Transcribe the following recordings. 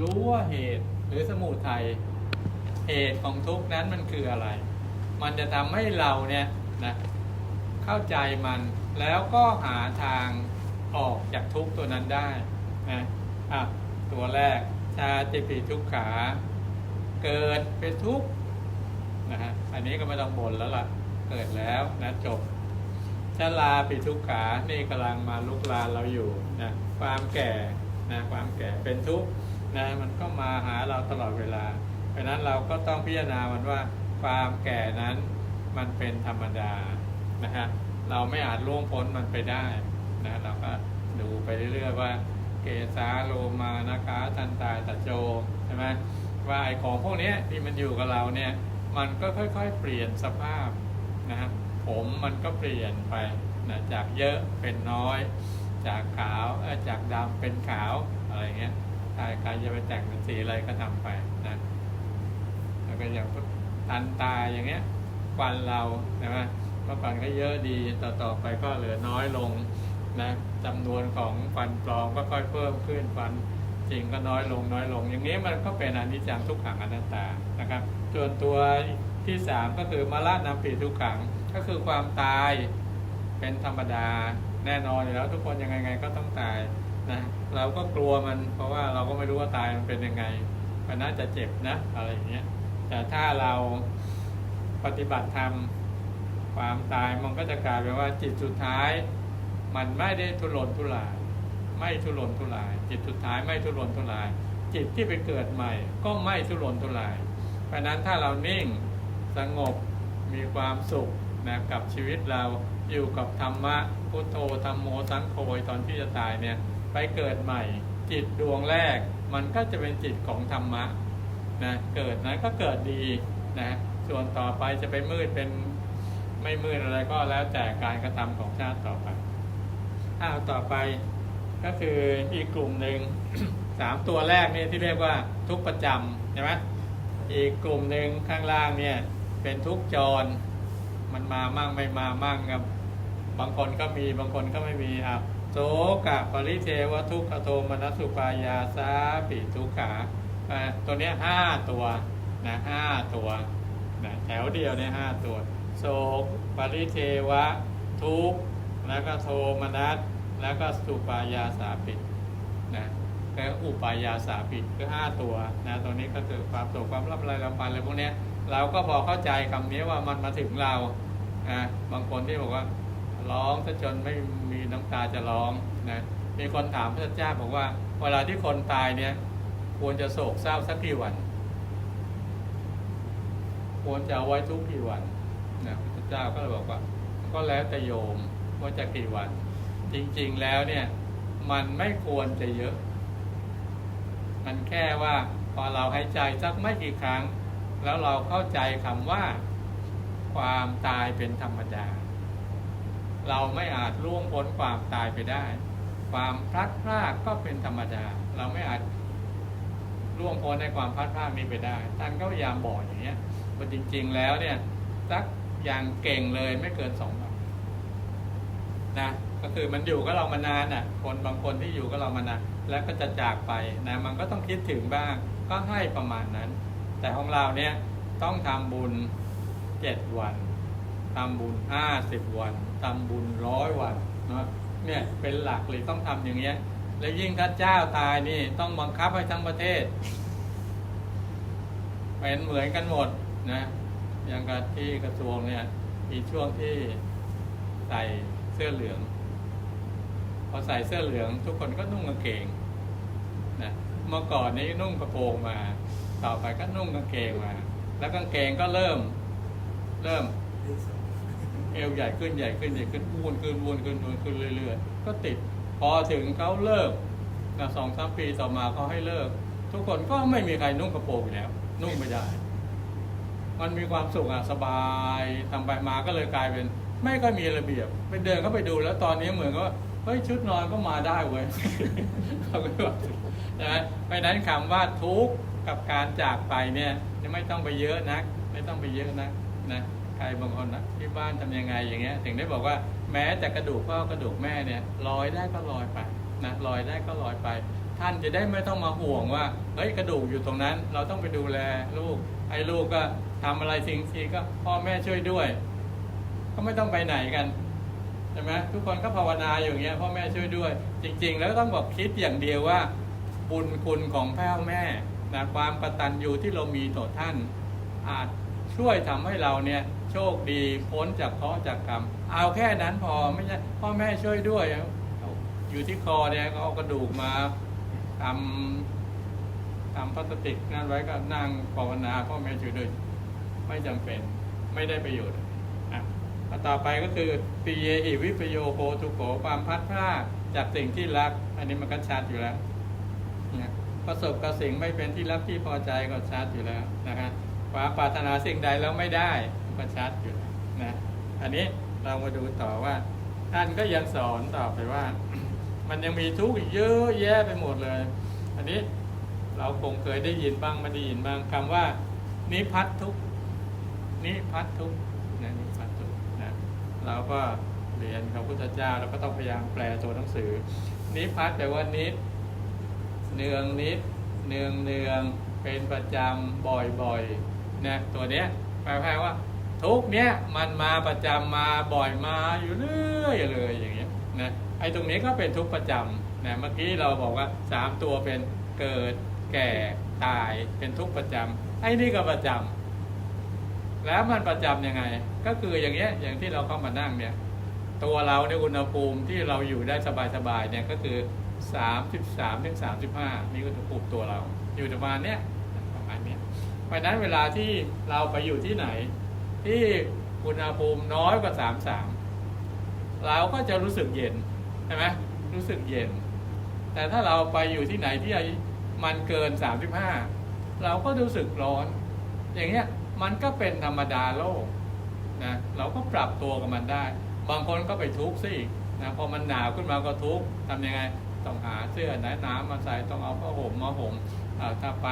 รู้ว่าเหตุหรือสมุทัยเหตุของทุกข์นั้นมันคืออะไร มันจะทำให้เราเนี่ยนะเข้าใจมันแล้วก็หาทางออกจากทุกข์ตัวนั้นได้นะอะตัวแรกชาติปีทุกขา เกิดเป็นทุกข์นะฮะอันนี้ก็ไม่ต้องบ่นแล้วล่ะ เกิดแล้วนะจบชราปิทุกขานี่กำลังมาลุกลานเราอยู่นะความแก่นะความแก่เป็นทุกข์ นะมันก็มาหาเราตลอดเวลา เพราะนั้นเราก็ต้องพิจารณามันว่าความแก่นั้นมันเป็นธรรมดานะฮะเราไม่อาจล่วงพ้นมันไปได้นะเราก็ดูไปเรื่อยๆว่า เกสาโลมานะคะทันตายตะโจใช่ไหมว่าไอของพวกนี้ที่มันอยู่กับเราเนี่ยมันก็ค่อยๆ เปลี่ยนสภาพนะฮะผมมันก็เปลี่ยนไปนะจากเยอะเป็นน้อย จากขาวจากดำเป็นขาวอะไรเงี้ย ถ้าใครจะไปแต่งเป็นสีอะไรก็ทำไปนะแล้วก็อย่างทันตายอย่างเงี้ยควันเราใช่ไหมเมื่อก่อนก็เยอะดีต่อต่อไปก็เหลือน้อยลงนะจำนวนของฟันปลอมก็ค่อยเพิ่มขึ้นฟันจริงก็น้อยลงน้อยลง อย่างนี้มันก็เป็นอนิจจังทุกขังอนัตตานะครับส่วนตัวที่สามก็คือมาละนำปีทุกขังก็คือความตายเป็นธรรมดาแน่นอนอยู่แล้วทุกคนยังไงไงก็ต้องตาย นะเราก็กลัวมัน เพราะว่าเราก็ไม่รู้ว่าตายมันเป็นยังไง มันน่าจะเจ็บนะ อะไรอย่างเงี้ย แต่ถ้าเราปฏิบัติธรรมความตายมันก็จะกลายเป็นว่าจิตสุดท้าย มันไม่ได้ทุรนทุราย ไม่ทุรนทุราย จิตสุดท้ายไม่ทุรนทุราย จิตที่ไปเกิดใหม่ ก็ไม่ทุรนทุราย เพราะนั้นถ้าเรานิ่งสงบมีความสุขนะกับชีวิตเราอยู่กับธรรมะพุทโธธรรมโมสังโฆตอนที่จะตายเนี่ย ไปเกิดใหม่ จิตดวงแรก มันก็จะเป็นจิตของธรรมะนะเกิดนั้นก็เกิดดีนะส่วนต่อไปจะไปมืดเป็นไม่มืดอะไรก็แล้วแต่การกระทำของชาติต่อไปอ้าวต่อไปก็คืออีกกลุ่มหนึ่งสามตัวแรกเนี่ยที่เรียกว่าทุกประจำใช่ไหมอีกกลุ่มหนึ่งข้างล่างเนี่ยเป็นทุกจรมันมามั่งไม่มามั่งครับบางคนก็มีบางคนก็ไม่มีอะ โสกะปริเทวทุกขโทมนัสสุปายาสาปิทุกขาตัวนี้ห้าตัวนะห้าตัวนะแถวเดียวเนี่ยห้าตัวโศกปริเทวะ ทุกแล้วก็โทมนัสแล้วก็สุปายาสาปิดนะก็อุปายาสาปิดก็ห้าตัวนะตัวนี้ก็คือความโศกความรับอะไรลำพันอะไรพวกนี้เราก็พอเข้าใจคำนี้ว่ามันมาถึงเรานะบางคนที่บอกว่า ร้องซะจนไม่มีน้ำตาจะร้องนะมีคนถามพระเจ้าบอกว่า เวลาที่คนตายเนี่ย ควรจะโศกเศร้าสักกี่วัน ควรจะเอาไว้ทุกกี่วันนะพระเจ้าก็เลยบอกว่า ก็แล้วแต่โยมว่าจะกี่วัน จริงๆแล้วเนี่ย มันไม่ควรจะเยอะ มันแค่ว่าพอเราหายใจสักไม่กี่ครั้ง แล้วเราเข้าใจคำว่า ความตายเป็นธรรมดา เราไม่อาจล่วงพ้นความตายไปได้ ความพลัดพรากก็เป็นธรรมดา เราไม่อาจล่วงพ้นในความพลัดพรากนี้ไปได้ ท่านก็พยายามบอกอย่างเงี้ยว่าจริง ๆ แล้วเนี่ยสักอย่างเก่งเลยไม่เกินสองวันนะ ก็คือมันอยู่กับเรามานานอะ คนบางคนที่อยู่กับเรามานานแล้วก็จะจากไปนะ มันก็ต้องคิดถึงบ้าง ก็ให้ประมาณนั้น แต่ของเราเนี่ยต้องทำบุญเจ็ดวัน ทำบุญห้าสิบวันทำบุญร้อยวันเนาะเนี่ยเป็นหลักเลยต้องทำอย่างเงี้ย แล้วยิ่งถ้าเจ้าตายนี่ต้องบังคับให้ทั้งประเทศเป็นเหมือนกันหมดนะอย่างกับที่กระทรวงเนี่ยมีช่วงที่ใส่เสื้อเหลือง พอใส่เสื้อเหลือง ทุกคนก็นุ่งกางเกงนะเมื่อก่อนนี้นุ่งกระโปรงมา ต่อไปก็นุ่งกางเกงมา แล้วกางเกงก็เริ่ม เริ่ม เอวใหญ่ขึ้นใหญ่ขึ้นใหญ่ขึ้นอ้วนขึ้นอ้วนขึ้นอ้วนขึ้นเรื่อยๆ ก็ติด พอถึงเขาเลิกนะสองสามปีต่อมาเขาให้เลิก ทุกคนก็ไม่มีใครนุ่งกระโปรงอีกแล้ว นุ่งไม่ได้ มันมีความสุขอะสบายทำไปมาก็เลยกลายเป็น ไม่ค่อยมีระเบียบไปเดินเข้าไปดูแล้วตอนนี้เหมือนกับว่าเฮ้ยชุดนอนก็มาได้เว้ยเขาก็แบบนะเพราะนั้นคำว่าทุกข์กับการจากไปเนี่ยจะไม่ต้องไปเยอะนะไม่ต้องไปเยอะนะนะ ใครบางคนนะที่บ้านทำยังไงอย่างเงี้ยถึงได้บอกว่าแม้แต่กระดูกพ่อกระดูกแม่เนี่ยลอยได้ก็ลอยไปนะลอยได้ก็ลอยไป ท่านจะได้ไม่ต้องมาห่วงว่าเฮ้ยกระดูกอยู่ตรงนั้น เราต้องไปดูแลลูกไอ้ลูกก็ทำอะไรสิ่งทีก็พ่อแม่ช่วยด้วย ก็ไม่ต้องไปไหนกันใช่ไหมทุกคนก็ภาวนาอยู่อย่างเงี้ยพ่อแม่ช่วยด้วย จริง ๆ แล้วต้องบอกคิดอย่างเดียวว่า บุญคุณของพ่อแม่นะความกตัญญูที่เรามีต่อท่านอาจ ช่วยทำให้เราเนี่ยโชคดีพ้นจากเคราะห์จากกรรม เอาแค่นั้นพอไม่ใช่พ่อแม่ช่วยด้วย อยู่ที่คอเนี่ยก็เอากระดูกมาทำทำพลาสติกนั่นไว้ก็นั่งภาวนาพ่อแม่ช่วยด้วยไม่จำเป็นไม่ได้ประโยชน์อะต่อไปก็คือปีเยหิวิปโยโพทุโขความพัดพลาดจากสิ่งที่รัก อันนี้มันก็ชัดอยู่แล้วนะประสบกับสิ่งไม่เป็นที่รักที่พอใจก็ชัดอยู่แล้วนะครับ วามปรารถนาสิ่งใดแล้วไม่ได้ก็ชัดอยู่นะอันนี้เรามาดูต่อว่า ท่านก็ยังสอนต่อไปว่า มันยังมีทุกข์อีกเยอะแยะไปหมดเลย อันนี้เราคงเคยได้ยินบ้างไม่ได้ยินบ้างคำว่า นิพัททุกข์นิพัททุกข์นะนิพัททุกข์นะเราก็เรียนพระพุทธเจ้าเราก็ต้องพยายามแปลตัวหนังสือ นิพัทแปลว่านิดเนืองนิดเนืองเนืองเป็นประจำบ่อยบ่อยๆ นะตัวเนี้ยแปลว่า ทุกเนี้ยมันมาประจำมาบ่อยมาอยู่เรื่อยเลยอย่างเงี้ยนะไอ้ตรงนี้ก็เป็นทุกประจำนะเมื่อกี้เราบอกว่าสามตัวเป็นเกิดแก่ตายเป็นทุกประจำไอ้นี่ก็ประจำแล้วมันประจํำยังไง ก็คืออย่างเงี้ยอย่างที่เราเข้ามานั่งเนี่ยตัวเราในยอุณหภูมิที่เราอยู่ได้สบายๆเนี่ยก็คือ 33ถึง35 นี่ก็อุณหภูมิตัวเราอยู่ประมาณเนี้ย เพราะนั้นเวลาที่เราไปอยู่ที่ไหน ที่อุณหภูมิน้อยกว่า33เราก็จะรู้สึกเย็นใช่ไหมรู้สึกเย็น แต่ถ้าเราไปอยู่ที่ไหนที่มันเกิน35เราก็รู้สึกร้อน อย่างเงี้ยมันก็เป็นธรรมดาโลกนะเราก็ปรับตัวกับมันได้ บางคนก็ไปทุกข์สินะพอมันหนาวขึ้นมาก็ทุกข์ทำยังไงต้องหาเสื้อหนาหนามาใส่ต้องเอาผ้าห่มมาห่มถ้าไป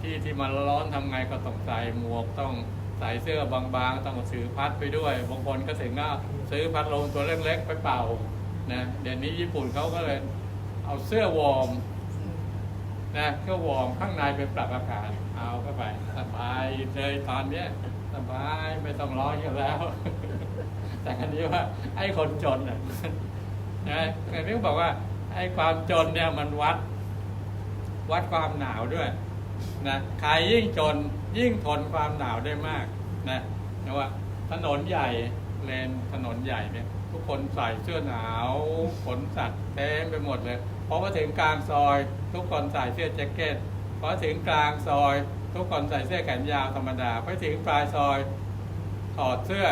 ที่ที่มันร้อนทำไงก็ต้องใส่หมวกต้องใส่เสื้อบางๆ ต้องซื้อพัดไปด้วย บางคนก็ถึงก็ซื้อพัดลมตัวเล็กๆไปเป่านะเดี๋ยวนี้ญี่ปุ่นเขาก็เลยเอาเสื้อวอร์มนะก็วอร์มข้างในเป็นปรับอากาศเอาเข้าไปสบายเลยตอนเนี้ยสบายไม่ต้องร้อนกันแล้ว แต่คันนี้ว่าไอ้คนจนนะนะอันนี้บอกว่าไอ้ความจนเนี่ยมันวัด วัดความหนาวด้วย นะใครยิ่งจนยิ่งทนความหนาวได้มากนะนะว่าถนนใหญ่เลนถนนใหญ่เนี่ยทุกคนใส่เสื้อหนาวขนสัตว์เต็มไปหมดเลยพอมาถึงกลางซอย ทุกคนใส่เสื้อแจ็คเก็ตพอถึงกลางซอย ทุกคนใส่เสื้อแขนยาวธรรมดาพอถึงปลายซอยถอดเสื้อ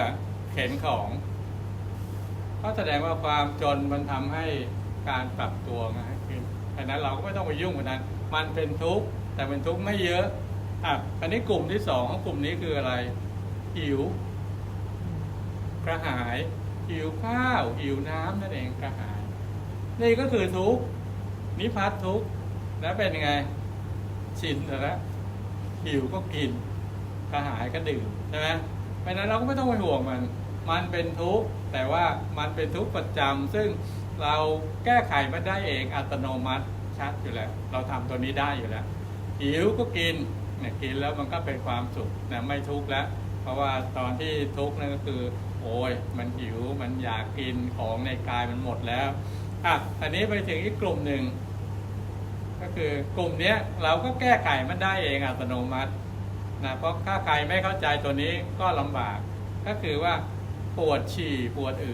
เข็นของก็แสดงว่าความจนมันทำให้การปรับตัวง่ายขึ้นดังนั้นเราก็ไม่ต้องไปยุ่งกับนั้น มันเป็นทุกข์ แต่เป็นทุกข์ไม่เยอะอะอันนี้กลุ่มที่สองของกลุ่มนี้คืออะไร หิว กระหาย หิวข้าว หิวน้ำนั่นเองกระหาย นี่ก็คือทุกข์นิพพัททุกข์แล้วเป็นยังไง ชินแล้วหิวก็กิน กระหายก็ดื่มใช่ไหมเพราะนั้นเราก็ไม่ต้องไปห่วงมัน มันเป็นทุกข์แต่ว่ามันเป็นทุกข์ประจำซึ่งเราแก้ไขมันได้เองอัตโนมัติชัดอยู่แล้ว เราทำตัวนี้ได้อยู่แล้ว หิวก็กินเนี่ยกินแล้วมันก็เป็นความสุขนะไม่ทุกข์แล้วเพราะว่าตอนที่ทุกข์นั่นก็คือ โอ้ยมันหิวมันอยากกินของในกายมันหมดแล้วอะอันนี้ไปถึงอีกกลุ่มหนึ่งก็คือกลุ่มเนี้ยเราก็แก้ไขมันได้เองอัตโนมัตินะเพราะถ้าใครไม่เข้าใจตัวนี้ก็ลำบาก ก็คือว่าปวดฉี่ปวดอึ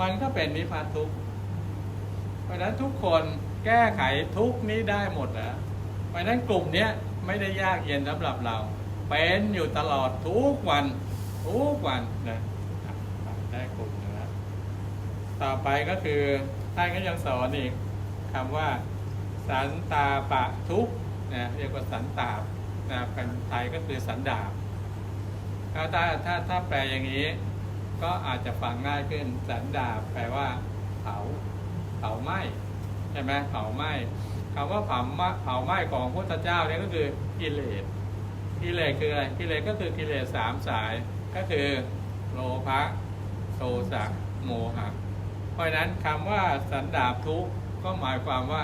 มันก็เป็นนิพพานทุกข์เพราะฉะนั้นทุกคนแก้ไขทุกข์นี้ได้หมดแล้ว เพราะฉะนั้นกลุ่มนี้ไม่ได้ยากเย็นสำหรับเรา เป็นอยู่ตลอดทุกวันทุกวันนะได้กลุ่มนึงแล้วต่อไปก็คือท่านก็ยังสอนอีกคำว่า สันตาปะทุกนะเรียกว่าสันตาปนะเป็นไทยก็คือสันดาบแล้วถ้าถ้าถ้าแปลอย่างนี้ ก็อาจจะฟังง่ายขึ้นสันดาบแปลว่าเผาเผาไหม้ใช่ไหมเผาไหม้ คำว่าเผาเผาไหม้ของพระพุทธเจ้าเนี่ยก็คือกิเลสกิเลสคืออะไรกิเลสก็คือกิเลสสามสายก็คือโลภะโทสะโมหะ เพราะฉะนั้นคำว่าสันดาบทุกข์ก็หมายความว่า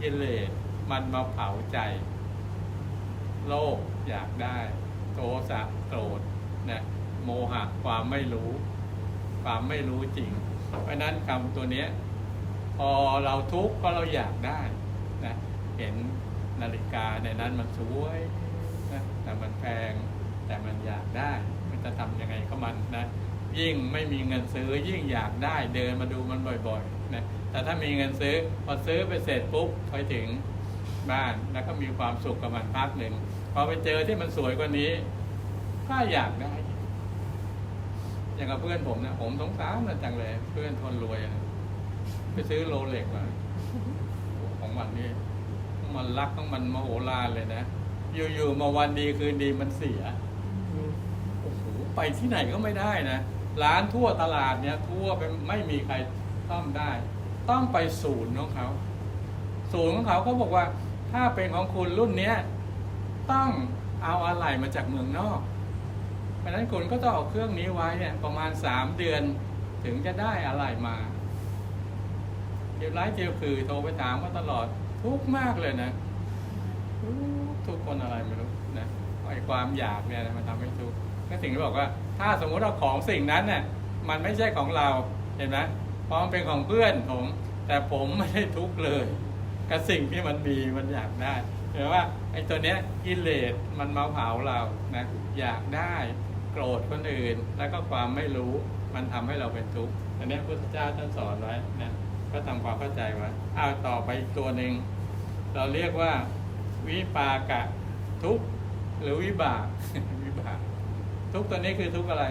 กิเลสมันมาเผาใจ โลภอยากได้ โทสะโกรธนะโมหะความไม่รู้ ความไม่รู้จริง เพราะนั้นคำตัวนี้พอเราทุกข์ก็เราอยากได้ เห็นนาฬิกาในนั้นมันสวยนะแต่มันแพงแต่มันอยากได้มันจะทำยังไงก็มันนะยิ่งไม่มีเงินซื้อยิ่งอยากได้เดินมาดูมันบ่อยๆนะแต่ถ้ามีเงินซื้อพอซื้อไปเสร็จปุ๊บไปถึงบ้านแล้วก็มีความสุขกับมันพักหนึ่งพอไปเจอที่มันสวยกว่านี้ก็อยากได้ อย่างกับเพื่อนผมนะผมสงสารมันจังเลย เพื่อนคนรวยนะไปซื้อโรเล็กมาของมันนี่ มันรักต้องมันมโหฬารเลยนะ อยู่ๆมาวันดีคืนดีมันเสียโอ้โหไปที่ไหนก็ไม่ได้นะร้านทั่วตลาดเนี่ยทั่วไปไม่มีใครซ่อมได้ ต้องไปศูนย์ของเขา ศูนย์ของเขาเขาบอกว่า ถ้าเป็นของคุณรุ่นเนี้ยต้องเอาอะไหล่มาจากเมืองนอกเพราะฉะนั้นคุณก็ต้องเอาเครื่องนี้ไว้เนี่ยประมาณสามเดือนถึงจะได้อะไหล่มาเดี๋ยวไลฟ์เดียวคือโทรไปถามก็ตลอด ทุกข์มากเลยนะทุกคนอะไรไม่รู้นะไอ้ความอยากเนี่ยมันทำให้ทุกข์ก็สิ่งที่บอกว่า ถ้าสมมุติเราของสิ่งนั้นเนี่ยมันไม่ใช่ของเราเห็นไหมพราะมันเป็นของเพื่อนผม แต่ผมไม่ได้ทุกข์เลยกับสิ่งที่มันมีมันอยากได้เห็นว่าไอ้ตัวเนี้ยกิเลสมันมาเผาเรานะอยากได้โกรธคนอื่น แล้วก็ความไม่รู้มันทำให้เราเป็นทุกข์อันเนี้ยพุทธเจ้าท่านสอนไว้นะก็ทำความเข้าใจไว้เอาวต่อไปอีกตัวหนึ่ง เราเรียกว่าวิปากะทุกหรือวิบากวิบากทุกตัวนี้คือทุกอะไร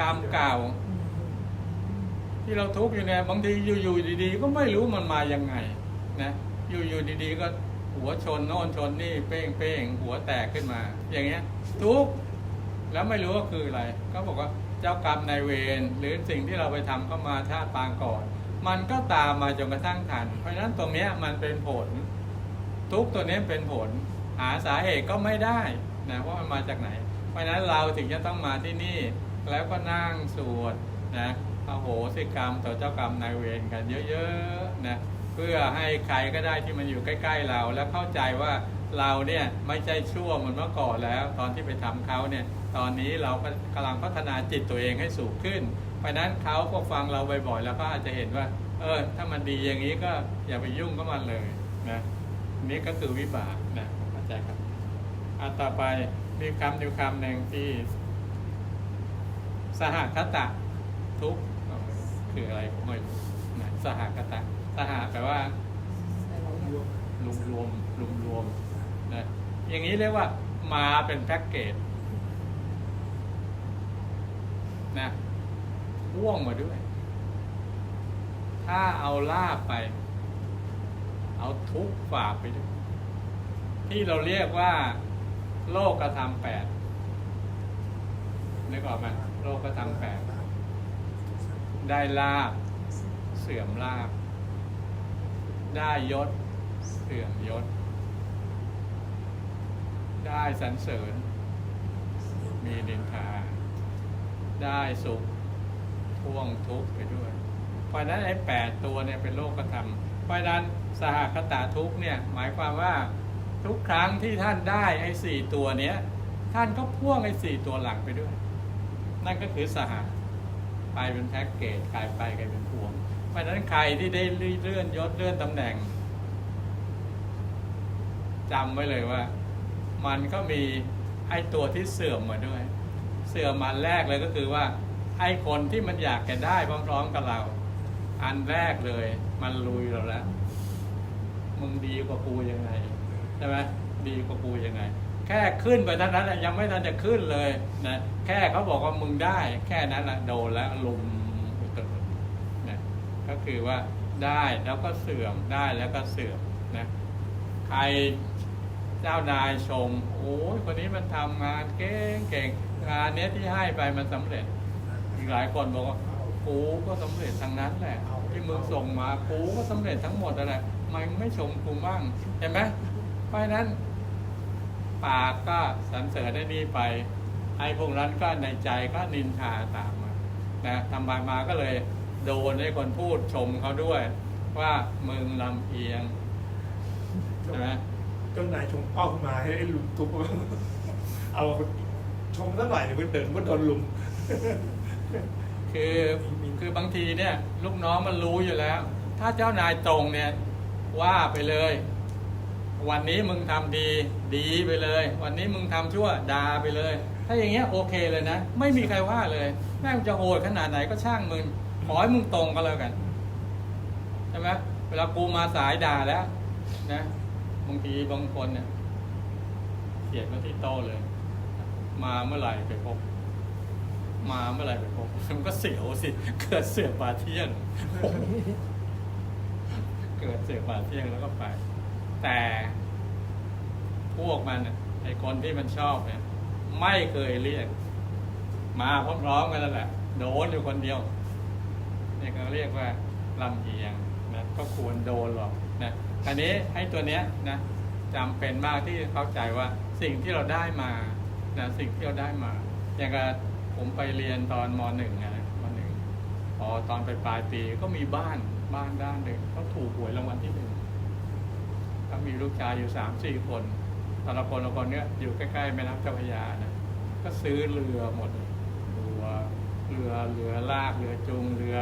กรรมเก่า ที่เราทุกอยู่เนี่ยบางทีอยู่ๆดีๆ ก็ไม่รู้มันมายังไงนะอยู่ๆดีๆ ก็หัวชนโน่นชนนี่เป้งเป้งหัวแตกขึ้นมา อย่างเงี้ย ทุกแล้วไม่รู้ว่าคืออะไร ก็บอกว่าเจ้ากรรมนายเวรหรือสิ่งที่เราไปทำก็มาชาติปางก่อน มันก็ตามมาจนกระทั่งทัน เพราะฉะนั้นตรงเนี้ยมันเป็นผล ทุกตัวนี้เป็นผล หาสาเหตุก็ไม่ได้นะว่ามันมาจากไหน เพราะฉะนั้นเราถึงจะต้องมาที่นี่ แล้วก็นั่งสวดนะอโหสิกรรมต่อเจ้ากรรมนายเวรกันเยอะๆนะเพื่อให้ใครก็ได้ที่มันอยู่ใกล้ ๆเรา แล้วเข้าใจว่าเราเนี่ยไม่ใช่ชั่วเหมือนเมื่อก่อนแล้ว ตอนที่ไปทำเขาเนี่ยตอนนี้เราก็กำลังพัฒนาจิตตัวเองให้สูงขึ้น เพราะนั้นเขาก็ฟังเราบ่อยๆแล้วก็อาจจะเห็นว่า เออ ถ้ามันดีอย่างนี้ก็อย่าไปยุ่งกับมันเลยนะนี่ก็คือวิบากนะเข้าใจครับอะต่อไปมีคำอยู่คำหนึ่งที่ สหคตะทุกคืออะไรผมไม่รู้นะสหคตะสหแปลว่ารวมรวมรวมรวมนะอย่างนี้เรียกว่ามาเป็นแพ็กเกจนะ พ่วงมาด้วย ถ้าเอาลาบไป เอาทุกฝากไปด้วยที่เราเรียกว่า โลกกระทำแปดนึกออกไหมโลกกระทำแปดได้ลาบ เสื่อมลาบ ได้ยศ เสื่อมยศ ได้สรรเสริญ มีดินทา ได้สุข พ่วงทุกข์ไปด้วย เพราะนั้นไอ้แปดตัวเนี่ยเป็นโลกธรรม เพราะนั้นสหคตาทุกข์เนี่ยหมายความว่าทุกครั้งที่ท่านได้ไอ้สี่ตัวเนี้ยท่านก็พ่วงไอ้สี่ตัวหลังไปด้วย นั่นก็คือสหไปเป็นแพ็กเกจกลายไปกลายเป็นพวง เพราะนั้นใครที่ได้เลื่อนยศเลื่อนตำแหน่งจำไว้เลยว่า มันก็มีไอ้ตัวที่เสื่อมมาด้วย เสื่อมมาแรกเลยก็คือว่า ไอ้คนที่มันอยากจะได้พร้อมๆกับเรา อันแรกเลย มันลุยเราแล้วมึงดีกว่ากูยังไงใช่ไหมดีกว่ากูยังไง แค่ขึ้นไปเท่านั้นน่ะยังไม่ทันจะขึ้นเลยนะแค่เขาบอกว่ามึงได้ แค่นั้นแหละโดนแล้วลุมอุตรุดนะก็คือว่าได้แล้วก็เสื่อมได้แล้วก็เสื่อมนะใครเจ้านายชม โอ้ยคนนี้มันทำงานเก่งเก่งงานเนี้ยที่ให้ไปมันสำเร็จ หลายคนบอกว่ากูก็สำเร็จทางนั้นแหละ ที่มึงส่งมากูก็สำเร็จทั้งหมดอะไรมมึงไม่ชมกูบ้างเห็นไหมเพราะฉะนั้น ปากก็สรรเสริญได้นี่ไป ไอ้พวกนั้นก็ในใจก็นินทาตามมานะทำไปมาก็เลย โดนไอ้คนพูดชมเขาด้วย ว่ามึงลำเอียงใช่ไหมเจ้านายชงเป้ามาให้ไอ้ลุมทุบเอาชงสักหน่อยเดี๋ยวมันเดินก็โดนลุม คือคือบางทีเนี่ยลูกน้องมันรู้อยู่แล้ว ถ้าเจ้านายตรงเนี่ยว่าไปเลย วันนี้มึงทำดี ดีไปเลย วันนี้มึงทำชั่วด่าไปเลย ถ้าอย่างเงี้ยโอเคเลยนะ ไม่มีใครว่าเลย แม่งจะโหดขนาดไหนก็ช่างมึงขอให้มึงตรงก็แล้วกันใช่ไหมเวลากูมาสายด่าแล้ว นะบางทีบางคนเนี่ยเขียนมาที่โต๊ะเลย มาเมื่อไหร่ไปพบ มาเมื่อไหร่ไปพบมันก็เสียวสิเกิดเสือกบาเที่ยงเกิดเสือกบาเที่ยงแล้วก็ไป แต่พวกมันไอคนที่มันชอบเนี่ย ไม่เคยเรียก มาพร้อมๆกันแล้วแหละโดนอยู่คนเดียวเนี่ยเขาเรียกว่าลำเอียงนะก็ควรโดนหรอกนะคราวนี้ไอ้ตัวเนี้ยนะจำเป็นมากที่เข้าใจว่าสิ่งที่เราได้มานะสิ่งที่เราได้มา อย่างกับ ผมไปเรียนตอนมหนึ่งอะนะมหนึ่งพอตอนไปปลายปีก็มีบ้านบ้านด้านหนึ่งเขาถูกหวยรางวัลที่หนึ่งก็มีลูกชายอยู่สามสี่คนแต่ละคนละคนเนี้ยอยู่ใกล้ๆแม่น้ำเจ้าพระยานะก็ซื้อเรือหมดเลยเรือเรือเรือลากเรือจูงเรือ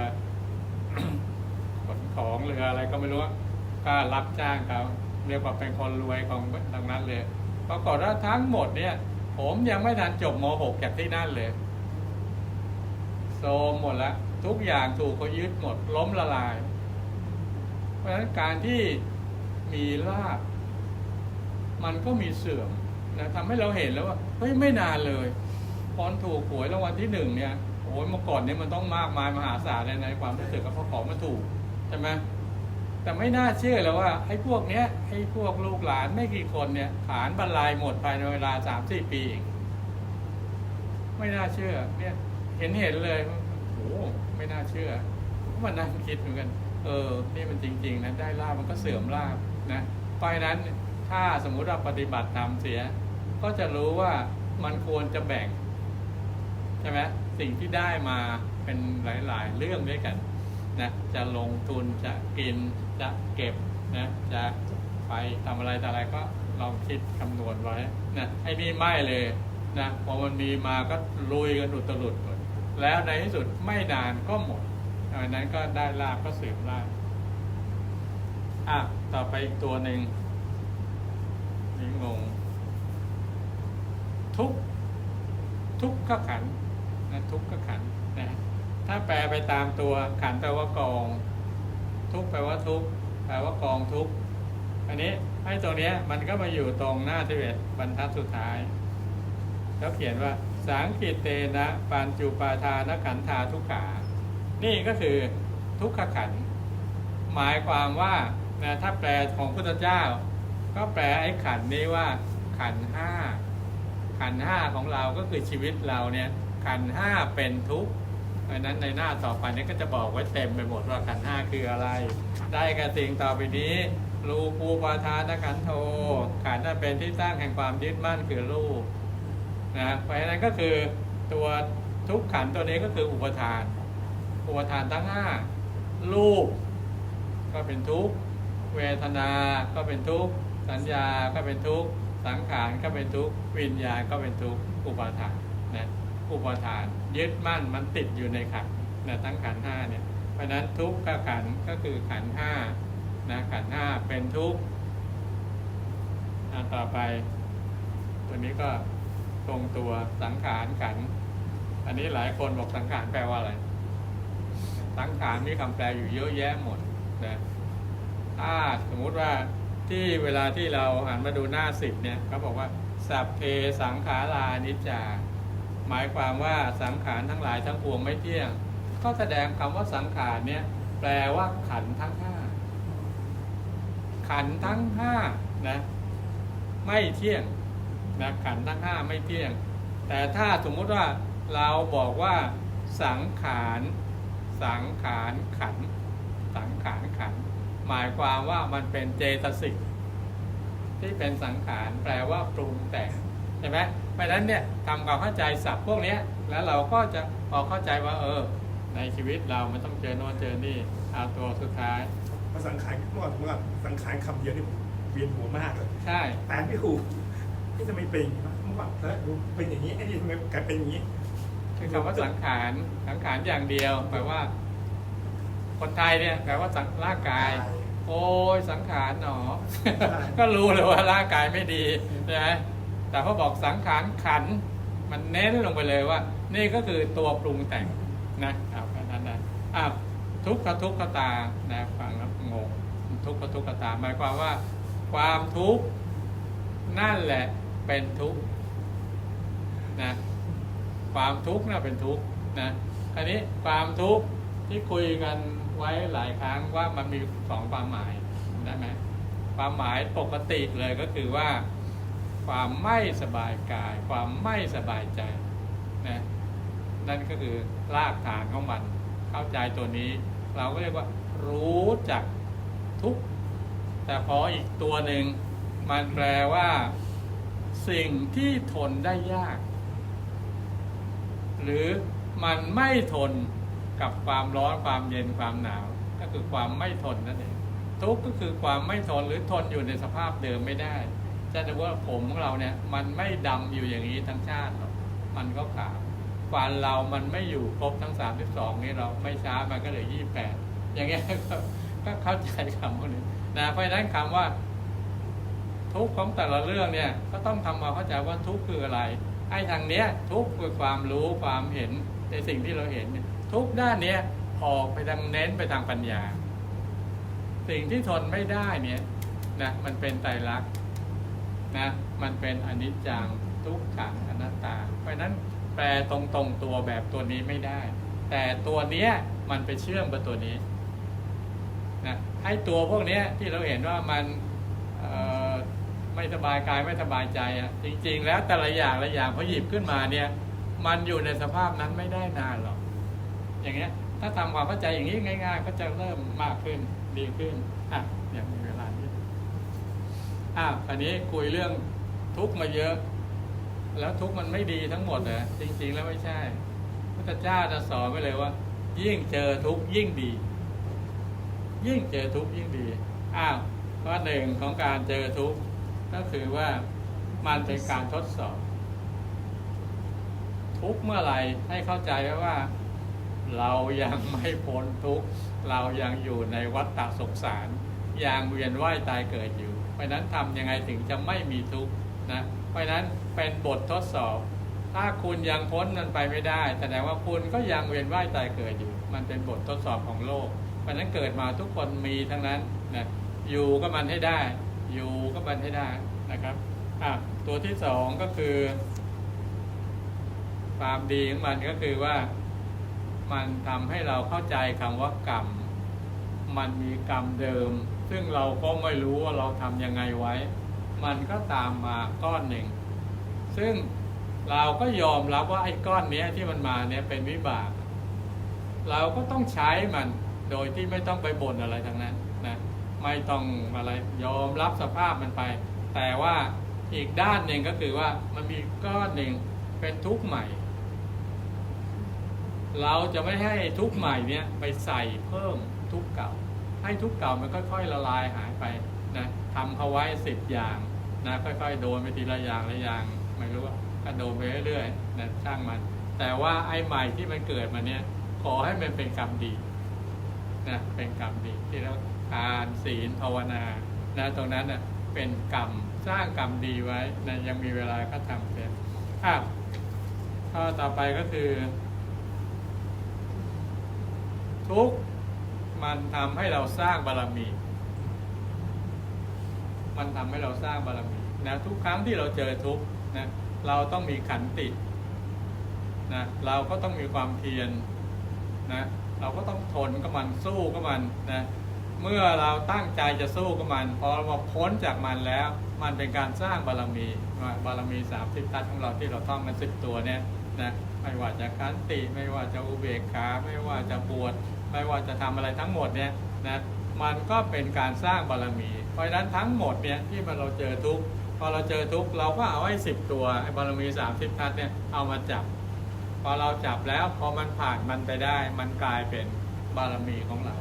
ขนของเรืออะไรก็ไม่รู้ก็รับจ้างเขาเรียกว่าเป็นคนรวยของทางนั้นเลยปรากฏว่าทั้งหมดเนี่ย ผมยังไม่ทันจบม .6 จากที่นั่นเลย มหมดแล้ว ทุกอย่างถูกเขายึดหมดล้มละลาย เพราะฉะนั้นการที่มีลาบมันก็มีเสื่อมนะทำให้เราเห็นแล้วว่าเฮ้ยไม่นานเลยพรถูกหวยรางวัลที่หนึ่งเนี่ยโอ้ยเมื่อก่อนเนี่ยมันต้องมากมายมหาศาลเลยในความรู้สึกกับพระของมันถูกใช่ไหมแต่ไม่น่าเชื่อเลยวว่าไอ้พวกเนี้ยไอ้พวกลูกหลานไม่กี่คนเนี่ยขานบรรลัยหมดภายในเวลาสามสี่ปีเองไม่น่าเชื่อเนี่ยเห็นเห็นเลย ไม่น่าเชื่อมานั่งคิดเหมือนกัน เออ นี่มันจริง ๆนะได้ลาบมันก็เสื่อมลาบนะเพราะนั้นถ้าสมมุติว่าปฏิบัติธรรมเสีย ก็จะรู้ว่ามันควรจะแบ่งใช่ไหมสิ่งที่ได้มาเป็นหลาย ๆ เรื่องด้วยกันนะจะลงทุนจะกินจะเก็บนะจะไปทำอะไรแต่อะไรก็ลองคิดคำนวณไว้นะไอ้นี่ไม่เลยนะพอมันมีมาก็ลุยกันอุตลุดหมด แล้วในที่สุดไม่นานก็หมดดังนั้นก็ได้ลาบก็เสื่อมลาบอะ ต่อไปอีกตัวหนึ่งนี่งง ทุกทุกข์ก็ขันนะทุกข์ก็ขันนะถ้าแปลไปตามตัวขันแปลว่ากอง ทุกแปลว่าทุกแปลว่ากองทุกอันนี้ให้ตัวเนี้ยมันก็มาอยู่ตรงหน้าที่เวทบรรทัดสุดท้าย แล้วเขียนว่า สังกิตเตนะปัญจุปาทานขันธาทุกขา นี่ก็คือทุกขขัน หมายความว่านะถ้าแปลของพุทธเจ้า ก็แปลไอ้ขันนี้ว่าขันห้าขันห้าของเราก็คือชีวิตเราเนี่ยขันห้าเป็นทุกข์เพราะฉะนั้นในหน้าต่อไปนี้ก็จะบอกไว้เต็มไปหมดว่าขันห้าคืออะไร ได้กระสิ่งต่อไปนี้รูปูปาทานขันโทขันนั้นเป็นที่ตั้งแห่งความยึดมั่นคือรูป นะเพราะฉะนั้นก็คือตัวทุกขันตัวนี้ก็คืออุปทาน อุปทานทั้งห้ารูปก็เป็นทุกเวทนาก็เป็นทุกสัญญาก็เป็นทุกสังขารก็เป็นทุกวิญญาณก็เป็นทุกอุปทานนะอุปทาน ยึดมั่นมันติดอยู่ในขันนะทั้งขันห้าเนี่ยเพราะนั้นทุกข์กับขันก็คือขันห้านะขันห้าเป็นทุกข์ต่อไป ตัวนี้ก็ ตรงตัวสังขารขัน อันนี้หลายคนบอกสังขารแปลว่าอะไร สังขารมีคำแปลอยู่เยอะแยะหมดนะถ้าสมมุติว่าที่เวลาที่เราหันมาดูหน้าสิบเนี่ยเขาบอกว่าสัพเพสังขารานิจจาหมายความว่าสังขารทั้งหลายทั้งปวงไม่เที่ยง ก็แสดงคำว่าสังขารเนี่ยแปลว่าขันทั้งห้าขันทั้งห้านะไม่เที่ยง นะขันธ์ทั้งห้าไม่เที่ยง แต่ถ้าสมมุติว่าเราบอกว่าสังขารสังขารขันธ์สังขารขันธ์หมายความว่ามันเป็นเจตสิกที่เป็นสังขารแปลว่าปรุงแต่งใช่ไหมเพราะฉะนั้นเนี่ยทำความเข้าใจศัพท์พวกเนี้ยแล้วเราก็จะพอเข้าใจว่าเออ ในชีวิตเรามันต้องเจอโน่นเจอนี่เอาตัวสุดท้ายปมาสังขารเมื่อก่อนผมว่าสังขารคำเดียวนี่ผมเวียนหัวมากเลยใช่แต่ไม่ถู กนี่ทำไมเป็นอย่างนี้วะเมื่อก่อนแล้วเป็นอย่างนี้ไอ้นี่ทำไมกลายเป็นอย่างนี้ คือคำว่าสังขารสังขารอย่างเดียวแปลว่า คนไทยเนี่ยแปลว่าสังร่างกาย โอ้ยสังขารหนอ ก็รู้เลยว่าร่างกายไม่ดีใช่ไหมแต่พอบอกสังขารขันธ์มันเน้นลงไปเลยว่า นี่ก็คือตัวปรุงแต่งนะเอาแค่นั้นนะอะทุกขทุกขตานะฟังแล้วงงทุกขทุกขตาหมายความว่า ความทุกข์นั่นแหละ เป็นทุกข์นะความทุกข์น่ะเป็นทุกข์นะคราวนี้ความทุกข์ที่คุยกันไว้หลายครั้งว่ามันมีสองความหมายได้ไหมความหมายปกติเลยก็คือว่า ความไม่สบายกาย ความไม่สบายใจนะนั่นก็คือรากฐานของมัน เข้าใจตัวนี้ เราก็เรียกว่ารู้จักทุกแต่พออีกตัวหนึ่งมันแปลว่า สิ่งที่ทนได้ยาก หรือมันไม่ทนกับความร้อนความเย็นความหนาว ก็คือความไม่ทนนั่นเองทุกข์ก็คือความไม่ทนหรือทนอยู่ในสภาพเดิมไม่ได้จะดูว่าผมของเราเนี่ย มันไม่ดำอยู่อย่างนี้ทั้งชาติหรอกมันก็ขาวฟันเรามันไม่อยู่ครบทั้ง32นี่เราไม่ช้ามันก็เหลือ28อย่างเงี้ยก็เข้าใจคำพวกนี้นะเพราะฉะนั้นคำว่า ทุกข์ของแต่ละเรื่องเนี่ยก็ต้องทำความเข้าใจว่าทุกข์คืออะไรไอ้ทางเนี้ยทุกข์คือความรู้ความเห็นในสิ่งที่เราเห็นเนี่ยทุกด้านเนี้ยออกไปทางเน้นไปทางปัญญา สิ่งที่ทนไม่ได้เนี่ยนะมันเป็นไตรลักษณ์นะมันเป็นอนิจจังทุกขังอนัตตา เพราะนั้นแปลตรงๆตัวแบบตัวนี้ไม่ได้ แต่ตัวเนี้ยมันไปเชื่อมกับตัวนี้นะไอ้ตัวพวกเนี้ยที่เราเห็นว่ามันเอ่อ ไม่สบายกายไม่สบายใจอะจริง ๆ แล้วแต่ละอย่างละอย่างพอหยิบขึ้นมาเนี่ย มันอยู่ในสภาพนั้นไม่ได้นานหรอก อย่างเงี้ย ถ้าทำความเข้าใจอย่างนี้ง่าย ๆ ก็จะเริ่มมากขึ้นดีขึ้นอะอย่างมีเวลานี้อะอันนี้คุยเรื่องทุกข์มาเยอะ แล้วทุกข์มันไม่ดีทั้งหมดเหรอจริง ๆ แล้วไม่ใช่พระเจ้าจะสอนไว้เลยว่า ยิ่งเจอทุกข์ยิ่งดี ยิ่งเจอทุกข์ยิ่งดีอ้าวข้อหนึ่งของการเจอทุกข์ ก็คือว่ามันเป็นการทดสอบ ทุกเมื่อไหร่ให้เข้าใจว่า เรายังไม่พ้นทุกเรายังอยู่ในวัฏฏะสงสารยังเวียนว่ายตายเกิดอยู่ เพราะนั้นทำยังไงถึงจะไม่มีทุกข์นะ เพราะนั้นเป็นบททดสอบ ถ้าคุณยังพ้นมันไปไม่ได้แสดงว่าคุณก็ยังเวียนว่ายตายเกิดอยู่ มันเป็นบททดสอบของโลก เพราะนั้นเกิดมาทุกคนมีทั้งนั้นนะอยู่ก็มันให้ได้ อยู่ก็มันให้ได้นะครับอะตัวที่สองก็คือ ความดีของมันก็คือว่า มันทำให้เราเข้าใจคำว่ากรรม มันมีกรรมเดิม ซึ่งเราก็ไม่รู้ว่าเราทำยังไงไว้ มันก็ตามมาก้อนหนึ่ง ซึ่งเราก็ยอมรับว่าไอ้ก้อนนี้ที่มันมาเนี่ยเป็นวิบาก เราก็ต้องใช้มันโดยที่ไม่ต้องไปบ่นอะไรทั้งนั้น ไม่ต้องอะไรยอมรับสภาพมันไป แต่ว่าอีกด้านหนึ่งก็คือว่ามันมีก้อนหนึ่งเป็นทุกข์ใหม่ เราจะไม่ให้ทุกข์ใหม่เนี่ยไปใส่เพิ่มทุกข์เก่า ให้ทุกข์เก่ามันค่อยๆละลายหายไปนะทำเขาไว้สิบอย่างนะค่อยๆ โดนไปทีละอย่างละอย่างไม่รู้ว่าก็โดนไปเรื่อยๆนะช่างมัน แต่ว่าไอ้ใหม่ที่มันเกิดมาเนี่ยขอให้มันเป็นกรรมดีนะเป็นกรรมดีที่เรา ทานศีลภาวนานะตรงนั้นนะเป็นกรรมสร้างกรรมดีไว้นะยังมีเวลาก็ทำเสร็จอะข้อต่อไปก็คือ ทุกมันทำให้เราสร้างบารมี มันทำให้เราสร้างบารมีนะทุกครั้งที่เราเจอทุกนะเราต้องมีขันตินะเราก็ต้องมีความเพียรนะเราก็ต้องทนกับมันสู้กับมันนะ เมื่อเราตั้งใจจะสู้กับมัน พอเราพ้นจากมันแล้ว มันเป็นการสร้างบารมีบารมีสามสิบทัศของเราที่เราท่องกันสิบตัวเนี่ยนะไม่ว่าจะขันติไม่ว่าจะอุเบกขาไม่ว่าจะบวชไม่ว่าจะทำอะไรทั้งหมดเนี่ยนะมันก็เป็นการสร้างบารมี เพราะฉะนั้นทั้งหมดเนี่ยที่มันเราเจอทุกพอเราเจอทุกเราก็เอาไอ้สิบตัวไอ้บารมีสามสิบทัศเนี่ยเอามาจับ พอเราจับแล้วพอมันผ่านมันไปได้ มันกลายเป็นบารมีของเรา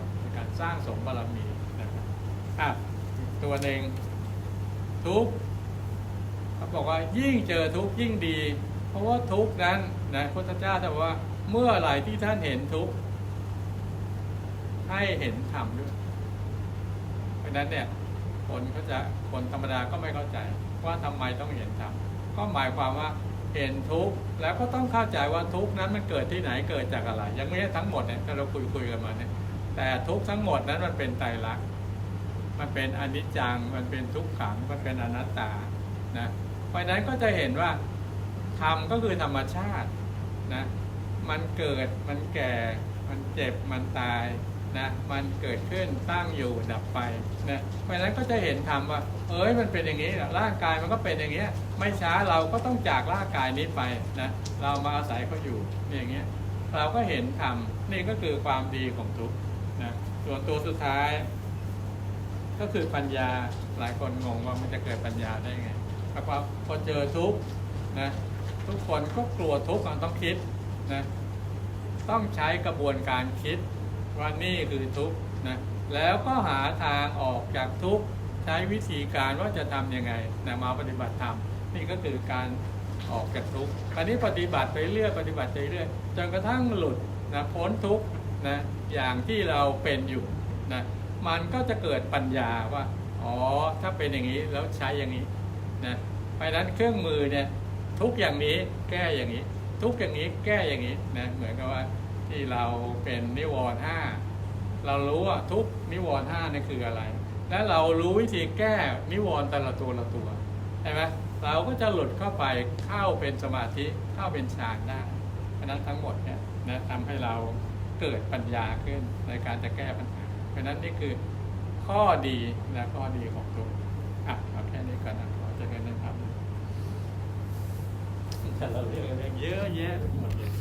สร้างสมบารมีนะอะอีกตัวหนึ่งทุกข์เขาบอกว่ายิ่งเจอทุกข์ยิ่งดี เพราะว่าทุกข์นั้นนะพระพุทธเจ้าแต่านบอกว่าเมื่อไหร่ที่ท่านเห็นทุกข์ให้เห็นธรรมด้วย เพราะฉะนั้นเนี่ยคนเขาจะคนธรรมดาก็ไม่เข้าใจว่าทำไมต้องเห็นธรรมก็หมายความว่าเห็นทุกข์แล้วก็ต้องเข้าใจว่าทุกข์นั้นมันเกิดที่ไหนเกิดจากอะไร ยังไม่ใช่ทั้งหมดเนี่ยที่เราคุยคุยกันมาเนี่ย แต่ทุกทั้งหมดนั้นมันเป็นไตรลักษณ์มันเป็นอนิจจัง มันเป็นทุกขัง มันเป็นอนัตตา นะ เพราะฉะนั้นก็จะเห็นว่าธรรมก็คือธรรมชาติ นะ มันเกิด มันแก่ มันเจ็บ มันตาย นะ มันเกิดขึ้น ตั้งอยู่ ดับไป นะ เพราะฉะนั้นก็จะเห็นธรรมว่า เอ้ย มันเป็นอย่างนี้ ร่างกายมันก็เป็นอย่างเงี้ย ไม่ช้าเราก็ต้องจากร่างกายนี้ไป นะ เรามาอาศัยเขาอยู่อย่างเงี้ย เราก็เห็นธรรม นี่ก็คือความดีของทุกข์ ส่วนตัวสุดท้าย ก็คือปัญญาหลายคนงงว่ามันจะเกิดปัญญาได้ไงเพราะว่าพอเจอทุกนะทุกคนก็กลัวทุกข์มันต้องคิดนะต้องใช้กระบวนการคิดว่านี่คือทุกข์นะแล้วก็หาทางออกจากทุกข์ใช้วิธีการว่าจะทำยังไงนะมาปฏิบัติธรรมนี่ก็คือการออกจากทุกข์อันนี้ปฏิบัติไปเรื่อยปฏิบัติไปเรื่อยจนกระทั่งหลุดนะพ้นทุกข์ นะอย่างที่เราเป็นอยู่นะมันก็จะเกิดปัญญาว่าอ๋อถ้าเป็นอย่างนี้แล้วใช้อย่างนี้นะเพราะนั้นเครื่องมือเนี่ยทุกอย่างนี้แก้อย่างนี้ ทุกอย่างนี้แก้อย่างนี้นะเหมือนกับว่าที่เราเป็นนิวรณ์ห้าเรารู้ว่าทุกนิวรณ์ห้านี่คืออะไร และเรารู้วิธีแก้นิวรณ์แต่ละตัวละตัวใช่ไหมเราก็จะหลุดเข้าไปเข้าเป็นสมาธิเข้าเป็นฌานได้เพราะฉะนั้นทั้งหมดเนี่ยนะทำให้เรา เกิดปัญญาขึ้นในการจะแก้ปัญหา เพราะฉะนั้นนี่คือข้อดีนะข้อดีของทุกอะเอาแค่นี้ก่อนนะขอเจะกันนะครับแต่เราเรื่องเรื่องเยอะแยะไปหมดเลย